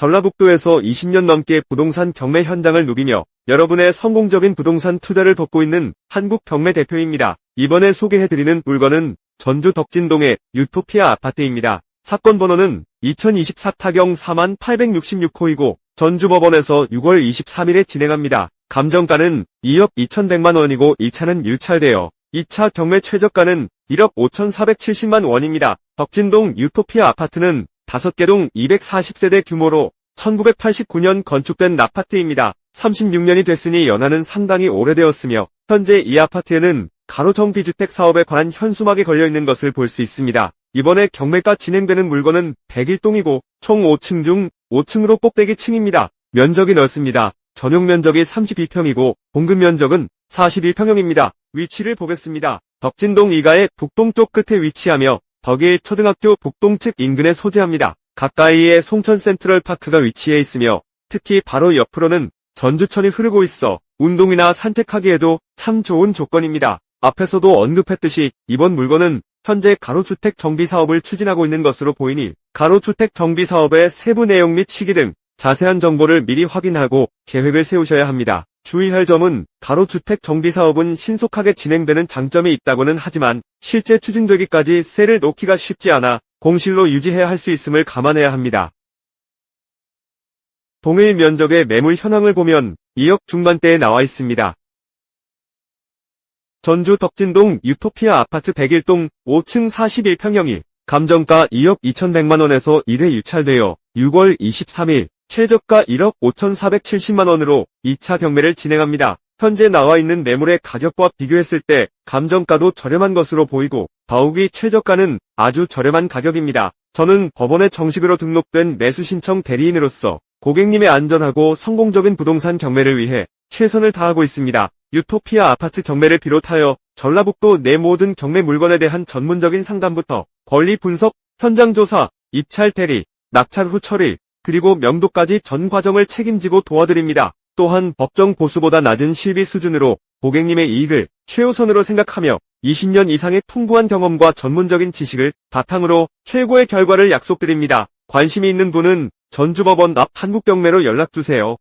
전라북도에서 20년 넘게 부동산 경매 현장을 누비며 여러분의 성공적인 부동산 투자를 돕고 있는 한국 경매 대표입니다. 이번에 소개해드리는 물건은 전주 덕진동의 유토피아 아파트입니다. 사건 번호는 2024 타경 4866호이고 전주법원에서 6월 23일에 진행합니다. 감정가는 2억 2100만 원이고 1차는 유찰되어 2차 경매 최저가는 1억 5470만 원입니다. 덕진동 유토피아 아파트는 5개 동 240세대 규모로 1989년 건축된 아파트입니다. 36년이 됐으니 연한은 상당히 오래되었으며 현재 이 아파트에는 가로정비 주택 사업에 관한 현수막이 걸려있는 것을 볼 수 있습니다. 이번에 경매가 진행되는 물건은 101동이고 총 5층 중 5층으로 꼭대기 층입니다. 면적이 넓습니다. 전용 면적이 32평이고 공급 면적은 41평형입니다. 위치를 보겠습니다. 덕진동 2가의 북동쪽 끝에 위치하며 덕일 초등학교 북동 측 인근에 소재합니다. 가까이에 송천 센트럴 파크가 위치해 있으며 특히 바로 옆으로는 전주천이 흐르고 있어 운동이나 산책하기에도 참 좋은 조건입니다. 앞에서도 언급했듯이 이번 물건은 현재 가로주택 정비 사업을 추진하고 있는 것으로 보이니 가로주택 정비 사업의 세부 내용 및 시기 등 자세한 정보를 미리 확인하고 계획을 세우셔야 합니다. 주의할 점은 가로주택 정비 사업은 신속하게 진행되는 장점이 있다고는 하지만 실제 추진되기까지 셀을 놓기가 쉽지 않아 공실로 유지해야 할 수 있음을 감안해야 합니다. 동일 면적의 매물 현황을 보면 2억 중반대에 나와 있습니다. 전주 덕진동 유토피아 아파트 101동 5층 41평형이 감정가 2억 2100만원에서 1회 유찰되어 6월 23일 최저가 1억 5470만원으로 2차 경매를 진행합니다. 현재 나와 있는 매물의 가격과 비교했을 때 감정가도 저렴한 것으로 보이고 더욱이 최저가는 아주 저렴한 가격입니다. 저는 법원에 정식으로 등록된 매수 신청 대리인으로서 고객님의 안전하고 성공적인 부동산 경매를 위해 최선을 다하고 있습니다. 유토피아 아파트 경매를 비롯하여 전라북도 내 모든 경매 물건에 대한 전문적인 상담부터 권리 분석, 현장 조사, 입찰 대리, 낙찰 후 처리, 그리고 명도까지 전 과정을 책임지고 도와드립니다. 또한 법정 보수보다 낮은 실비 수준으로 고객님의 이익을 최우선으로 생각하며 20년 이상의 풍부한 경험과 전문적인 지식을 바탕으로 최고의 결과를 약속드립니다. 관심이 있는 분은 전주법원 앞 한국경매로 연락주세요.